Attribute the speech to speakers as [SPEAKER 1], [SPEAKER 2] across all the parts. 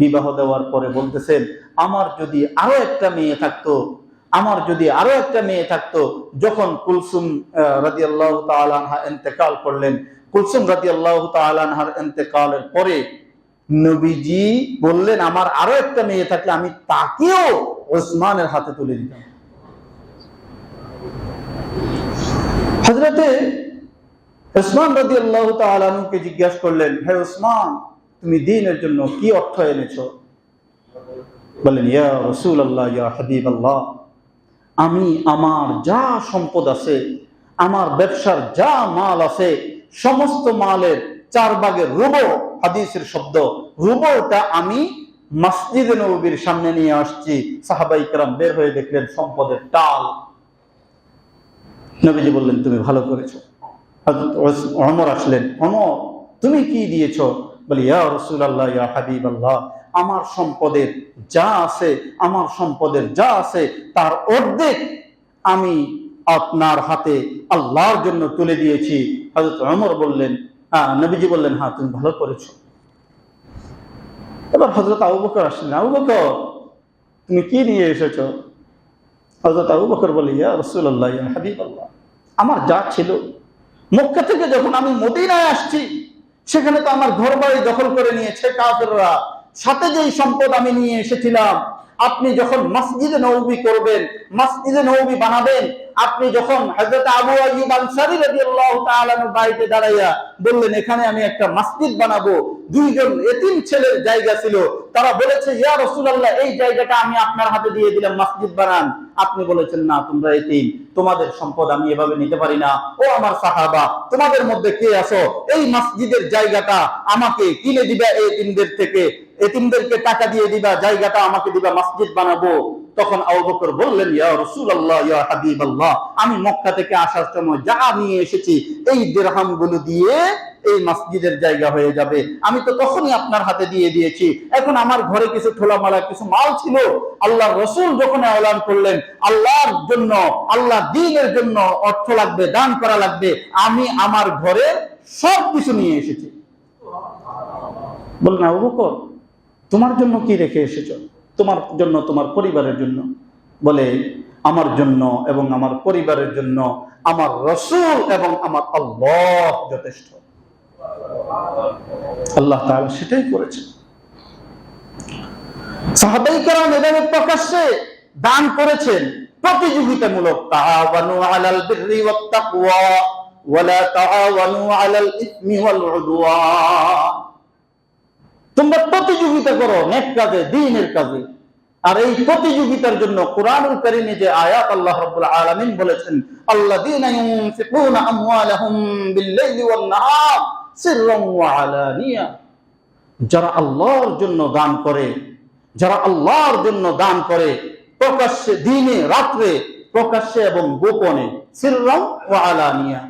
[SPEAKER 1] বিবাহ দেওয়ার পরে বলতেছেন, আমার যদি আরও একটা মেয়ে থাকতো, আমার যদি আরও একটা মেয়ে থাকতো, যখন কুলসুম রাজি আল্লাহ তালানহা এতেকাল করলেন, কুলসুম রাজি আল্লাহ তালানহার এতেকালের পরে নবীজি বললেন, আমার আরও একটা মেয়ে থাকলে আমি তাকেও ওসমানের হাতে তুলে দিতাম। হজরতে ওসমান রাজি আল্লাহ তালানুকে জিজ্ঞাসা করলেন, হে ওসমান তুমি দিনের জন্য কি অর্থ এনেছ? বলেন, ইয়া রসুল আল্লাহ ইয়া হাবিব আল্লাহ আমি আমার যা সম্পদ আছে, আমার ব্যবসার যা মাল আছে, সমস্ত মালের চার ভাগের রুবো, হাদিসের শব্দ, রুবোটা আমি মসজিদ নবীর সামনে নিয়ে আসছি। সাহাবাই কেরাম বের হয়ে দেখলেন সম্পদের টাল। নবীজি বললেন, তুমি ভালো করেছ। অমর আসলেন অমর তুমি কি দিয়েছ? বলি, ইয়া ইয়া হাবিব আল্লাহ আমার সম্পদের যা আছে, আমার সম্পদের যা আছে, তার অর্ধেক আমি আপনার হাতে আল্লাহর জন্য তুলে দিয়েছি। হজরত অমর বললেন নবীজি বললেন হ্যাঁ তুমি ভালো করেছ। এবার হজরত আবু বকর আসলেন, আবু বকর, তুমি কি নিয়ে এসেছ? হজরত আবু বকর বলে, ইয়া রসুল আল্লাহ ইয়া হাবিব আল্লাহ আমার যা ছিল, মক্কা থেকে যখন আমি মদিনায় আসছি সেখানে তো আমার ঘর বাড়ি দখল করে নিয়েছে কাফেররা। সাথে যেই সম্পদ আমি নিয়ে এসেছিলাম, আপনি যখন মসজিদে নৌবি করবেন, মসজিদে নৌবি বানাবেন আপনি যখন হযরত আবু আইয়ুব আনসারী রাদিয়াল্লাহু তাআলা বাড়িতে দাঁড়াইয়া বললেন, এখানে আমি একটা মসজিদ বানাবো। দুইজন এতিম ছেলের জায়গা ছিল। তারা বলেছে, ইয়া রাসূলুল্লাহ, এই জায়গাটা আমি আপনার হাতে দিয়ে দিলাম, মসজিদ বানান। আপনি বলেছেন, না, তোমরা এতিম, তোমাদের সম্পদ আমি এভাবে নিতে পারি না। ও আমার সাহাবা, তোমাদের মধ্যে কে আছো? এই মসজিদের জায়গাটা আমাকে কিনে দিবা এতিমদের থেকে। এতিমদেরকে টাকা দিয়ে দিবা, জায়গাটা আমাকে দিবা, মসজিদ বানাবো। তখন আবু বকর বললেন, ইয়া রাসূলুল্লাহ, ইয়া হাবিবাল্লাহ, আমি মক্কা থেকে আসার সময় যা নিয়ে এসেছি, এই দিরহামগুলো দিয়ে এই মসজিদের জায়গা হয়ে যাবে। আমি তো তখনই আপনার হাতে দিয়ে দিয়েছি। এখন আমার ঘরে কিছু ঠোলামালা, কিছু মাল ছিল। আল্লাহ রসুল যখন এলান করলেন, আল্লাহর জন্য আল্লাহ দিনের জন্য অর্থ লাগবে, দান করা লাগবে, আমি আমার ঘরে সব কিছু নিয়ে এসেছি। আবু বকর, তোমার জন্য কি রেখে এসেছ? তোমার জন্য, তোমার পরিবারের জন্য। বলে, আমার জন্য এবং আমার পরিবারের জন্য আমার রসুল এবং আমার আল্লাহ যথেষ্ট। আল্লাহ তাআলা সেটাই করেছেন। প্রকাশ্যে দান করেছেন প্রতিযোগিতামূলক আলাল আলাল তোমরা প্রতিযোগিতা করো নেক কাজে, দিনের কাজে। আর এই প্রতিযোগিতার জন্য কোরআনুল কারীমে যে আয়াত আল্লাহ রাব্বুল আলামিন বলেছেন, আল্লাযীনা ইউনফিকুনা যারা আল্লাহর জন্য দান করে, যারা আল্লাহর জন্য দান করে, প্রকাশ্যে দিনে, রাত্রে, প্রকাশ্যে এবং গোপনে সিররান ওয়া আলানিয়া।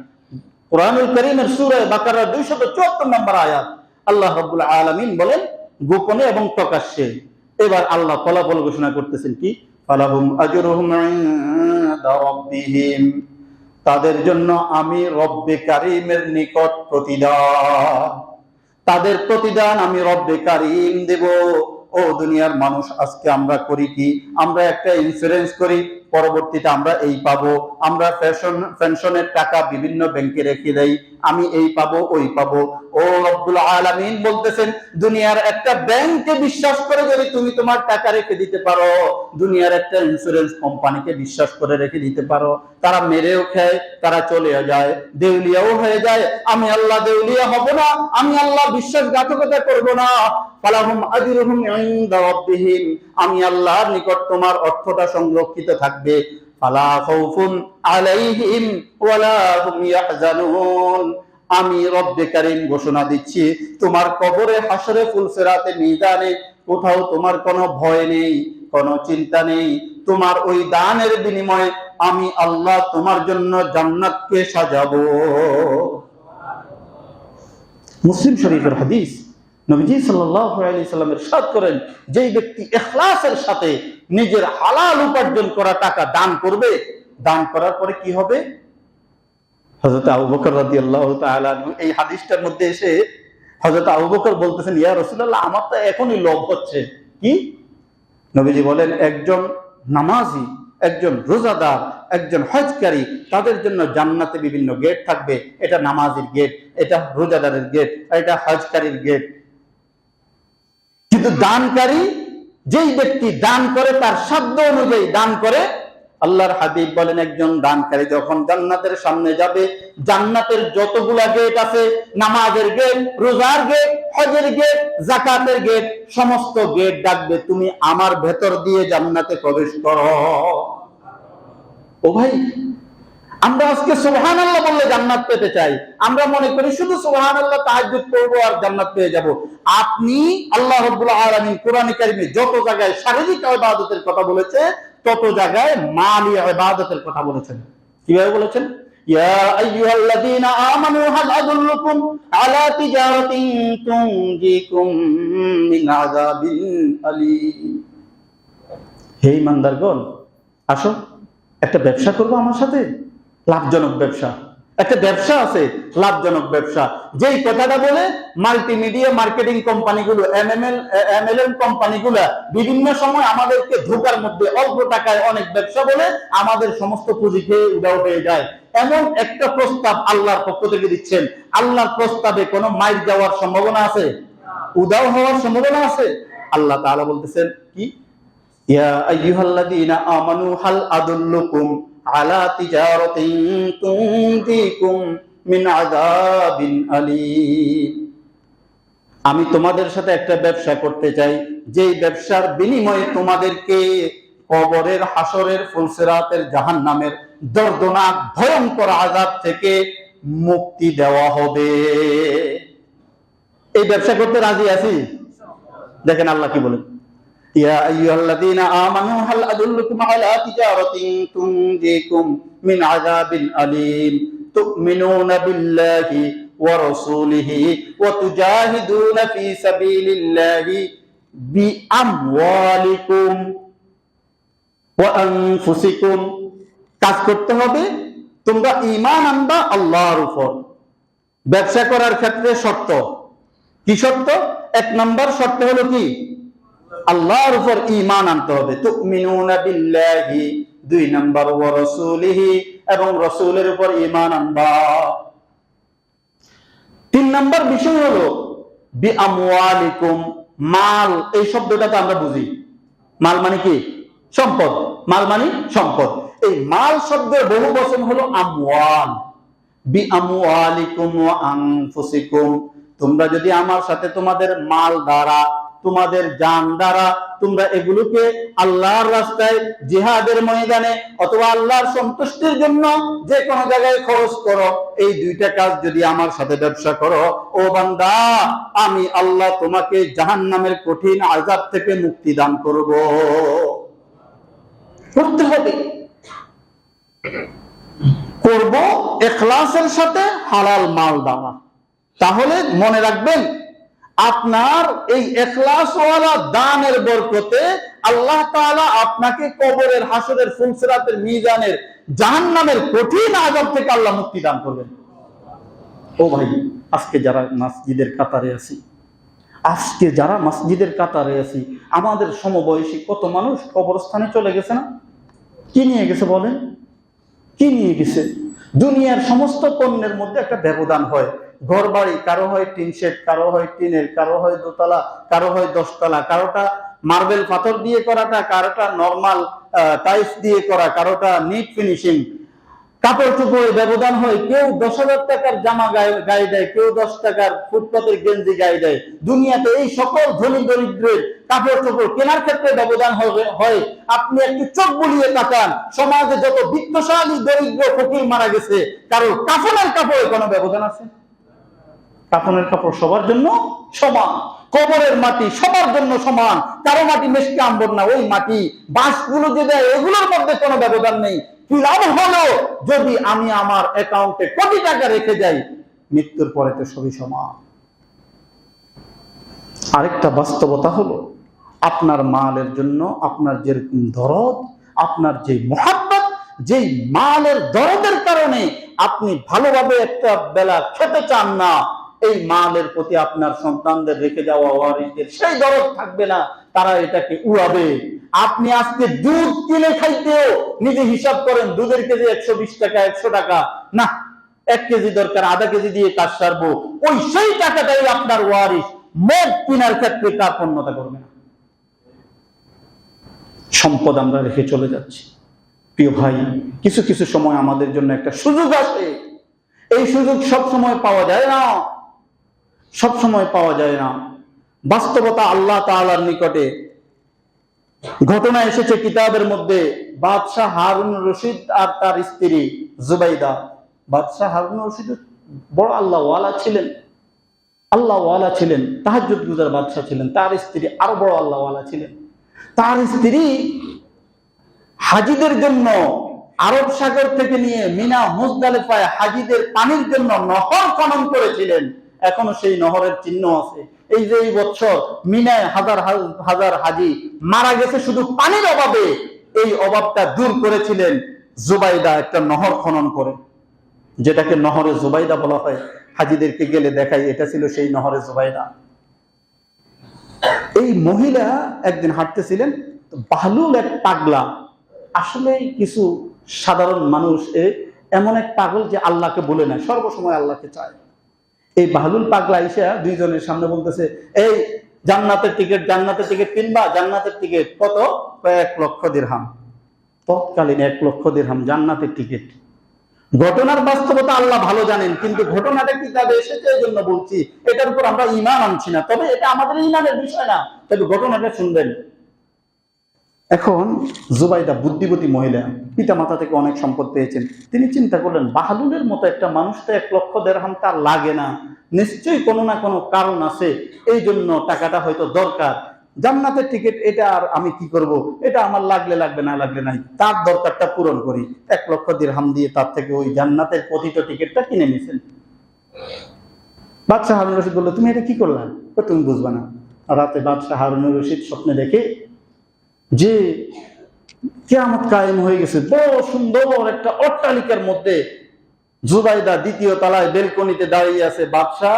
[SPEAKER 1] কোরআনুল কারীমের সূরা বাকারা 274 নম্বর আয়াত। আল্লাহ রাব্বুল আলামিন বলেন, গোপনে এবং প্রকাশ্যে। এবার আল্লাহ ফলাফল ঘোষণা করতেছেন কি? তাদের জন্য আমি রব্বে কারিমের নিকট প্রতিদান। তাদের প্রতিদান আমি রব্বে কারিম দেব। ও দুনিয়ার মানুষ, আজকে আমরা করি কি? আমরা একটা ইন্স্যুরেন্স করি। পরবর্তীতে আমরা এই পাবো। আমরা ফ্যাশন পেনশনের টাকা বিভিন্ন ব্যাংকে রেখে দেই। আমি এই পাবো, ওই পাবো। ও রব্বুল আলামিন বলতেছেন, দুনিয়ার একটা ব্যাংকে বিশ্বাস করে যদি তুমি তোমার টাকা রেখে দিতে পারো, দুনিয়ার একটা ইন্স্যুরেন্স কোম্পানিকে বিশ্বাস করে রেখে দিতে পারো। তারা মেরেও খায়, তারা চলে যায়, দেউলিয়াও হয়ে যায়। আমি আল্লাহ দেউলিয়া হব না, আমি আল্লাহ বিশ্বাসঘাতকতা করব না। ফালাহুম আজরুহুম ইনদা রাব্বিহিম। আমি আল্লাহর নিকট তোমার অর্থটা সংরক্ষিত থাকবে। আমি রব্বে কারীম ঘোষণা দিচ্ছি, তোমার কবরে হাসরে ফুলসেরাতে মিজানে কোথাও তোমার কোনো ভয় নেই, কোনো চিন্তা নেই। তোমার ওই দানের বিনিময়ে আমি আল্লাহ তোমার জন্য জান্নাতকে সাজাবো। মুসলিম শরীফের হাদিস নবীজি সাল্লামের সাথ করেন, যেই ব্যক্তি এখলাসের সাথে নিজের হালাল উপার্জন করা টাকা দান করবে, দান করার পরে কি হবে? হযরত আবু বকর তাআলা আনহু, এই হাদিসটার মধ্যে এসে হজরত আবু বকর বলতেছেন, ইয়া রসুল্লাহ আমার তো এখনই লোভ হচ্ছে। কি? নবীজি বলেন, একজন নামাজি, একজন রোজাদার, একজন হজকারী, তাদের জন্য জান্নাতে বিভিন্ন গেট থাকবে। এটা নামাজির গেট, এটা রোজাদারের গেট এটা হজকারীর গেট। কিন্তু দানকারী, যেই ব্যক্তি দান করে, তার সাধ্য অনুযায়ী দান করে, আল্লাহর হাবিব বলেন, একজন দানকারী যখন জান্নাতের সামনে যাবে, জান্নাতের যতগুলা গেট আছে, নামাজের গেট রোজার গেট হজের গেট জাকাতের গেট সমস্ত গেট ডাকবে, তুমি আমার ভেতর দিয়ে জান্নাতে প্রবেশ করো। ও ভাই আমরা আজকে সুবহান আল্লাহ বললে জান্নাত পেতে চাই। আমরা মনে করি শুধু সুবহান আল্লাহ তাহাজ্জুদ করব আর জান্নাত পেয়ে যাব। আপনি আল্লাহ আলামিন কোরআনে কারিমে যত জায়গায় শারীরিক ইবাদতের কথা বলেছে তত জায়গায় মালি ইবাদতের কথা বলেছেন। কীভাবে বলেছেন? আলীম। হে ইমানদারগণ, আসো, একটা ব্যবসা করব আমার সাথে? লাভজনক ব্যবসা। একটা ব্যবসা আছে, লাভজনক ব্যবসা। যেই কথাটা বলে মাল্টিমিডিয়া মার্কেটিং কোম্পানিগুলো এমএমএল এমএলএম কোম্পানিগুলো বিভিন্ন সময় আমাদেরকে ধোকার মধ্যে, অল্প টাকায় অনেক ব্যবসা বলে, আমাদের সমস্ত পুঁজি খেয়ে উড়াও হয়ে যায়। এমন একটা প্রস্তাব আল্লাহর পক্ষ থেকে দিচ্ছেন। আল্লাহর প্রস্তাবে কোনো মাইর যাওয়ার সম্ভাবনা আছে? উদাও হওয়ার সম্ভাবনা আছে? আল্লাহ তাআলা বলতেছেন, কি? ইয়া আমানু হাল আদুল্লুকুম আলা তিজারাতিন তুনজিকুম মিন আযাবিন আলীম। আমি তোমাদের সাথে একটা ব্যবসা করতে চাই। যেই ব্যবসার বিনিময়ে তোমাদেরকে কবরের হাসরের ফুলসিরাতের, জাহান্নামের দর্দনাক, ভয়ঙ্কর আযাব থেকে মুক্তি দেওয়া হবে। এই ব্যবসা করতে রাজি আছি? দেখেন আল্লাহ কি বলেন। يا أيها الذين آمنوا هل أدلكم على تجارة تنجيكم من عذاب أليم تؤمنون بالله ورسوله وتجاهدون في سبيل الله بأموالكم وأنفسكم কাজ করতে হবে তোমরা ঈমান আনবা আল্লাহর উপর ব্যবসা করার ক্ষেত্রে শর্ত কি শর্ত এক নম্বর শর্ত হলো কি আল্লাহর উপর ঈমান আনতে হবে। তুমিনুনা বিল্লাহি, দুই নম্বর, ওয়া রাসূলিহি, এবং রাসূলের উপর ঈমান আনবা। তিন নম্বর বিষয় হলো, বি আমওয়ালিকুম, মাল, এই শব্দটা তো আমরা বুঝি। মাল মানে কি? সম্পদ। মাল মানে সম্পদ। এই মাল শব্দের বহু বচন হলো আমওয়াল। বি আমওয়ালিকুম ওয়া আনফুসিকুম, তোমরা যদি আমার সাথে তোমাদের মাল দ্বারা তোমাদের জান দ্বারা তোমরা এগুলোকে আল্লাহর রাস্তায় জিহাদের ময়দানে অথবা আল্লাহর সন্তুষ্টির জন্য যে কোনো জায়গায় খরচ করো। এই দুইটা কাজ যদি আমার সাথে ব্যবসা করো, ও বান্দা, আমি আল্লাহ তোমাকে জাহান্নামের কঠিন আজাব থেকে মুক্তি দান করব। করতে হবে। করব এখলাসের সাথে হালাল মাল দ্বারা তাহলে মনে রাখবেন আপনার এই এখলাসওয়ালা দানের বরকতে আল্লাহ তাআলা আপনাকে কবরের হাসরের ফুলসিরাতের মিজানের জাহান্নামের কঠিন আযাব থেকে আল্লাহ মুক্তি দান করবেন। ও ভাই, আজকে যারা মসজিদের কাতারে আছি, আজকে যারা মসজিদের কাতারে আছি, আমাদের সমবয়সী কত মানুষ কবরস্থানে চলে গেছে না? কি নিয়ে গেছে বলেন? কি নিয়ে গেছে? দুনিয়ার সমস্ত পণ্যের মধ্যে একটা ব্যবধান হয়। ঘর বাড়ি কারও হয় টিন শেড, কারও হয় টিনের, কারও হয় দোতলা, কারও হয় দশতলা, কারোটা মার্বেল পাথর দিয়ে করাটা, কারোটা নর্মাল টাইলস দিয়ে করা, কারোটা নিট ফিনিশিং। কাপড় চোপড়ে ব্যবধান হয়, কেউ দশ হাজার টাকার জামা গায়ে দেয়, কেউ দশ টাকার ফুটপাতের গেঞ্জি গায়ে দেয়। দুনিয়াতে এই সকল ধনী দরিদ্রের কাপড় চোপড় কেনার ক্ষেত্রে ব্যবধান হয়। আপনি একটু চোখ বুলিয়ে তাকান, সমাজে যত বিত্তশালী দরিদ্র ফকির মারা গেছে, কারোর কাফনের কাপড়ে কোনো ব্যবধান আছে? কাফনের কাপড় সবার জন্য সমান। কবরের মাটি সবার জন্য সমান। কারও মাটি মেশকে আম্বর না, ওই মাটি। বাঁশগুলো যে দেয়, এগুলোর মধ্যে কোনো ব্যবধান নেই। কি লাভ হলো যদি আমি আমার অ্যাকাউন্টে কোটি টাকা রেখে যাই? মৃত্যুর পরে তো সবই সমান। আরেকটা বাস্তবতা হলো, আপনার মালের জন্য আপনার যেরকম দরদ, আপনার যে মহাব্বত, যেই মালের দরদের কারণে আপনি ভালোভাবে একটা বেলা খেতে চান না। এই মালের প্রতি আপনার সন্তানদের রেখে যাওয়া ওয়ারিসদের সেই দরদ থাকবে না, তারা এটাকে উড়াবে। আপনি আজকে দুধ কিনে খাইতেও নিজে হিসাব করেন, দুধের কেজি একশো বিশ টাকা, একশো টাকা। না, এক কেজি দরকার, আধা কেজি দিয়ে কাজ সারবো। ওই সেই টাকাটাই আপনার ওয়ারিস মদ কেনার ক্ষেত্রে কার্পণ্যতা করবে না। সম্পদ আমরা রেখে চলে যাচ্ছি। প্রিয় ভাই, কিছু কিছু সময় আমাদের জন্য একটা সুযোগ আসে। এই সুযোগ সব সময় পাওয়া যায় না। সব সময় পাওয়া যায় না। বাস্তবতা আল্লাহ তাআলার নিকটে। ঘটনা এসেছে কিতাবের মধ্যে, বাদশাহ হারুন রশিদ আর তার স্ত্রী জুবাইদা। বাদশাহ হারুন রশিদ বড় আল্লাহ ওয়ালা ছিলেন। আল্লাহ ওয়ালা ছিলেন, তাহাজ্জুদ গুজার বাদশাহ ছিলেন, তার স্ত্রী আরও বড় আল্লাহ ওয়ালা ছিলেন। তার স্ত্রী হাজিদের জন্য আরব সাগর থেকে নিয়ে মিনা মুজদালেফায় হাজিদের পানির জন্য নহর খনন করেছিলেন। এখনও সেই নহরের চিহ্ন আছে। এই যে এই বছর মিনায় হাজার হাজার হাজি মারা গেছে, শুধু পানির অভাবে এই অভাবটা দূর করেছিলেন জুবাইদা একটা নহর খনন করে। যেটাকে নহরে জুবাইদা বলা হয়। হাজিদেরকে গেলে দেখাই, এটা ছিল সেই নহরে জুবাইদা। এই মহিলা একদিন হাঁটতেছিলেন বাহলুল এক পাগলা। আসলেই কিছু সাধারণ মানুষ এমন এক পাগল যে আল্লাহকে বলে না সর্বসময় আল্লাহকে চায়। এই বাহলুল পাগলা ইসা দুইজনের সামনে বলতেছে, এই জান্নাতের টিকিট জান্নাতের টিকিট কিনবা, জান্নাতের টিকিট। কত? এক লক্ষ দিরহাম। তৎকালীন এক লক্ষ দিরহাম জান্নাতের টিকিট। ঘটনার বাস্তবতা আল্লাহ ভালো জানেন, কিন্তু ঘটনাটা কিতাবে এসেছে এই জন্য বলছি, এটার উপর আমরা ইমান আনছি না। তবে এটা আমাদের ইমানের বিষয় না। তবে ঘটনাটা শুনবেন। এখন জুবাইদা বুদ্ধিবতী মহিলা পিতা মাতা থেকে অনেক সম্পদ পেয়েছেন। তিনি চিন্তা করলেন, বাহাদুরের মতো একটা মানুষ তো এক লক্ষ দেড়হাম তার লাগে না। নিশ্চয়ই কোনো না কোনো কারণ আছে, এই জন্য টাকাটা হয়তো দরকার। জান্নাতের টিকিট এটা আর আমি কি করব? এটা আমার লাগলে লাগবে, না লাগলে নাই। তার দরকারটা পূরণ করি। এক লক্ষ দিরহাম দিয়ে তার থেকে ওই জান্নাতের কথিত টিকিটটা কিনে নিয়েছেন। বাদশাহ হারুন রশিদ বলল, তুমি এটা কি করলা? তো তুমি বুঝবে না। রাতে বাদশাহ হারুন রশিদ স্বপ্নে দেখে যে কেয়ামত কায়েম হয়ে গেছে। বড় সুন্দর একটা অট্টালিকার মধ্যে জুবাইদা দ্বিতীয় তলায় বেলকনিতে দাঁড়িয়ে আছে বাদশাহ,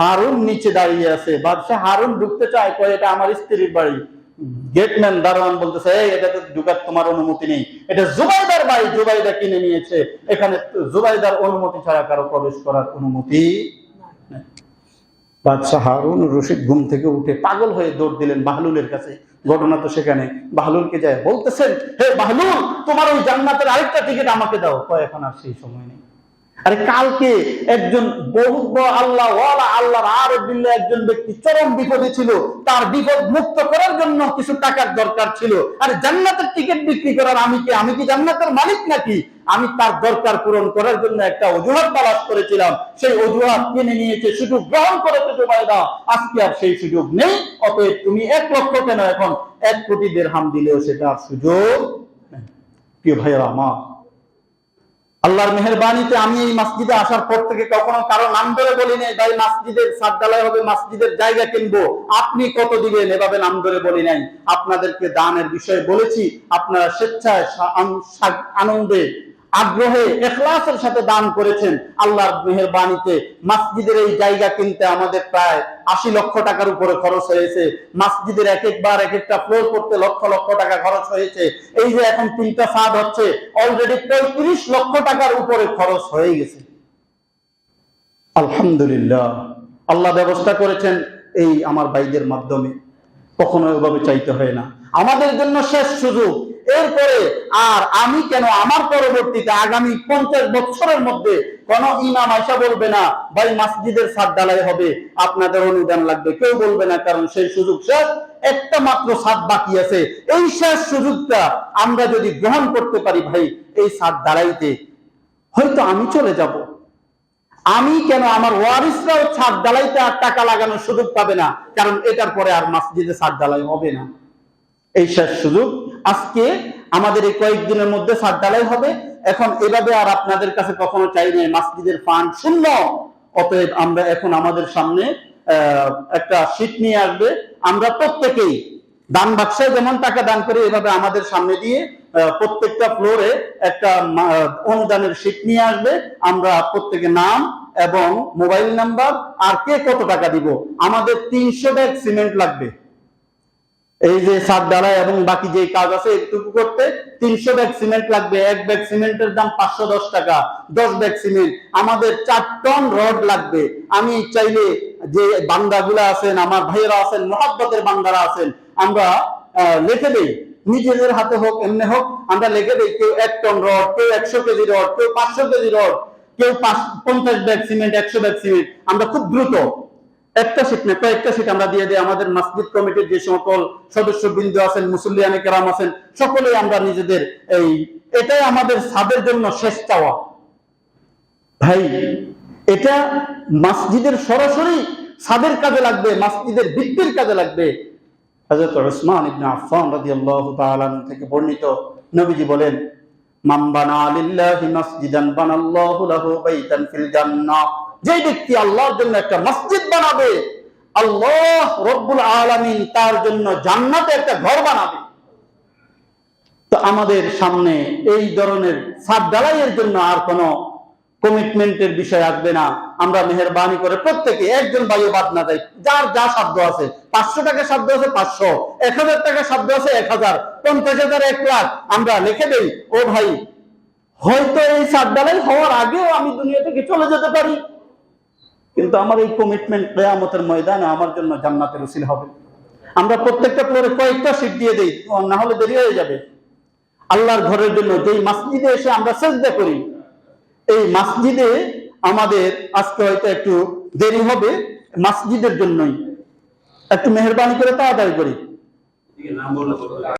[SPEAKER 1] হারুন নিচে দাঁড়িয়ে আছে। বাদশাহ হারুন ঢুকতে চায়, কয়, এটা আমার স্ত্রীর বাড়ি। গেটম্যান দারোয়ান বলতেছে, এই এটাতে ঢুকার তোমার অনুমতি নেই। এটা জুবাইদার বাড়ি, জুবাইদা কিনে নিয়েছে। এখানে জুবাইদার অনুমতি ছাড়া কারও প্রবেশ করার অনুমতি বাদশাহ হারুন রশিদ ঘুম থেকে উঠে পাগল হয়ে দৌড় দিলেন বাহলুলের কাছে। ঘটনা তো সেখানে বাহলুলকে যায়, বলতেছেন, হে বাহলুল তোমার ওই জান্নাতের আরেকটা টিকিট আমাকে দাও। কয়, এখন আর সেই সময় নেই। আরে কালকে একজন বহু আল্লাহ আল্লাহর আর একজন ব্যক্তি চরম বিপদে ছিল। তার বিপদ মুক্ত করার জন্য কিছু টাকার দরকার ছিল। আর জান্নাতের টিকিট বিক্রি করার আমি কি? আমি কি জান্নাতের মালিক নাকি? আমি তার দরকার পূরণ করার জন্য একটা অজুহাত তালাশ করেছিলাম। সেই অজুহাত কিনে নিয়েছে, সুযোগ গ্রহণ করেছে জুবাইদা। আজকে আর সেই সুযোগ নেই, অতএব তুমি এক লক্ষ কেন এখন এক কোটি দেড়হাম দিলেও সেটা সুযোগ প্রিয় ভাইয়েরা আমার, আল্লাহর মেহরবানিতে আমি এই মসজিদে আসার পর থেকে কখনো কারও নাম ধরে বলি নাই, ভাই, মসজিদের সাদ্দালয় হবে, মসজিদের জায়গা কিনবো। আপনি কত দিবেন? এভাবে নাম ধরে বলি নাই। আপনাদেরকে দানের বিষয়ে বলেছি, আপনারা স্বেচ্ছায় আনন্দে আগ্রহে এখলাসের সাথে দান করেছেন আল্লাহর মেহরবানিতে। মসজিদের এই জায়গা কিনতে আমাদের প্রায় আশি লক্ষ টাকার উপরে খরচ হয়েছে। মসজিদের এক একবার এক একটা ফ্লোর করতে লক্ষ লক্ষ টাকা খরচ হয়েছে। এই যে এখন তিনটা ফাঁদ হচ্ছে অলরেডি পঁয়ত্রিশ লক্ষ টাকার উপরে খরচ হয়ে গেছে। আলহামদুলিল্লাহ, আল্লাহ ব্যবস্থা করেছেন এই আমার ভাইদের মাধ্যমে। কখনো এভাবে চাইতে হয় না। আমাদের জন্য শেষ সুযোগ। এরপরে আর আমি কেন আমার পরবর্তীতে আগামী পঞ্চাশ বছরের মধ্যে কোন ইমাম আয়সা বলবে না, ভাই, মসজিদের সাদ ডালাই হবে, আপনাদের অনুদান লাগবে কেউ বলবে না, কারণ সেই সুযোগ শেষ। একটা মাত্র সাদ বাকি আছে। এই শেষ সুযোগটা আমরা যদি গ্রহণ করতে পারি, ভাই, এই সাদ দাঁড়াইতে হয়তো আমি চলে যাব। আমি কেন আমার ওয়ারিসরাও ছাদ ডালাইতে আর টাকা লাগানোর সুযোগ পাবে না? কারণ এটার পরে আর মসজিদে ছাদ ডালাই হবে না। এই শেষ সুযোগ আজকে আমাদের এই কয়েকদিনের মধ্যে ছাদ ডালাই হবে। এখন এভাবে আর আপনাদের কাছে কখনো চাই নাই, মসজিদের ফান্ড শূন্য। অতএব আমরা এখন আমাদের সামনে একটা শীট নিয়ে আসবে। আমরা প্রত্যেকেই দান বাক্সে যেমন টাকা দান করে, এভাবে আমাদের সামনে দিয়ে প্রত্যেকটা ফ্লোরে একটা অনুদানের শীট নিয়ে আসবে। আমরা প্রত্যেকে নাম এবং মোবাইল নাম্বার আর কে কত টাকা দিব? আমাদের তিনশো ব্যাগ সিমেন্ট লাগবে। এই যে সাত ডালা এবং বাকি যে কাজ আছে একটুকু করতে তিনশো ব্যাগ সিমেন্ট লাগবে। এক ব্যাগ সিমেন্টের দাম পাঁচশো দশ টাকা, দশ ব্যাগ সিমেন্ট। আমাদের চার টন রড লাগবে। আমি চাইলে যে বান্দাগুলা আছেন, আমার ভাইয়েরা আছেন, মহাব্বতের বান্দারা আছেন, আমরা লিখে দেই। নিজেদের হাতে হোক, এমনি হোক, আমরা লিখে দেই, কেউ এক টন রড, কেউ একশো কেজি রড, কেউ পাঁচশো কেজি রড, কেউ পঞ্চাশ ব্যাগ সিমেন্ট, একশো ব্যাগ সিমেন্ট। আমরা খুব দ্রুত একটা সিট না কয়েকটা সিট আমরা দিয়ে দিই। আমাদের মসজিদ কমিটির যে সকল সদস্য বিন্দু আছেন, মুসল্লিয়ানে কেরাম আছেন, সকলেই আমরা নিজেদের এই, এটাই আমাদের সাদের জন্য শেষ চাওয়া। ভাই, এটা মসজিদের সরাসরি সাদের কাজে লাগবে মসজিদের ভিত্তির কাজে লাগবে। হযরত উসমান ইবনে আফফান রাদিয়াল্লাহু তাআলা থেকে বর্ণিত নবীজি বলেন, মান বানা লিল্লাহি মাসজিদান বানাল্লাহু লাহু বাইতান ফিল জান্নাহ। যে ব্যক্তি আল্লাহর জন্য একটা মসজিদ বানাবে, আল্লাহ রব্বুল আলামিন তার জন্য জান্নাতে একটা ঘর বানাবে। তো আমাদের সামনে এই ধরনের সাত ডালাইয়ের জন্য আর কোনো কমিটমেন্টের বিষয় আসবে না। আমরা মেহরবানি করে প্রত্যেকে একজন ভাইও বাদ না যাই যার যা শব্দ আছে, পাঁচশো টাকা শব্দ আছে, পাঁচশো। এক হাজার টাকা শব্দ আছে, এক হাজার। পঞ্চাশ হাজার, এক লাখ। আমরা লিখে দেই, ও ভাই, হয়তো এই সাত ডালাই হওয়ার আগেও আমি দুনিয়া থেকে চলে যেতে পারি? কিন্তু আমার এই কমিটমেন্ট কেয়ামতের ময়দানে আমার জন্য জান্নাতের উসিল হবে। আমরা প্রত্যেকটা ফ্লোরে কয়েকটা সিট দিয়ে দেই, না হলে দেরি হয়ে যাবে। আল্লাহর ঘরের জন্য যেই মাসজিদে এসে আমরা সেজদা করি, এই মাসজিদে আমাদের আজকে হয়তো একটু দেরি হবে, মাসজিদের জন্যই। একটু মেহরবানি করে তাড়াতাড়ি করি।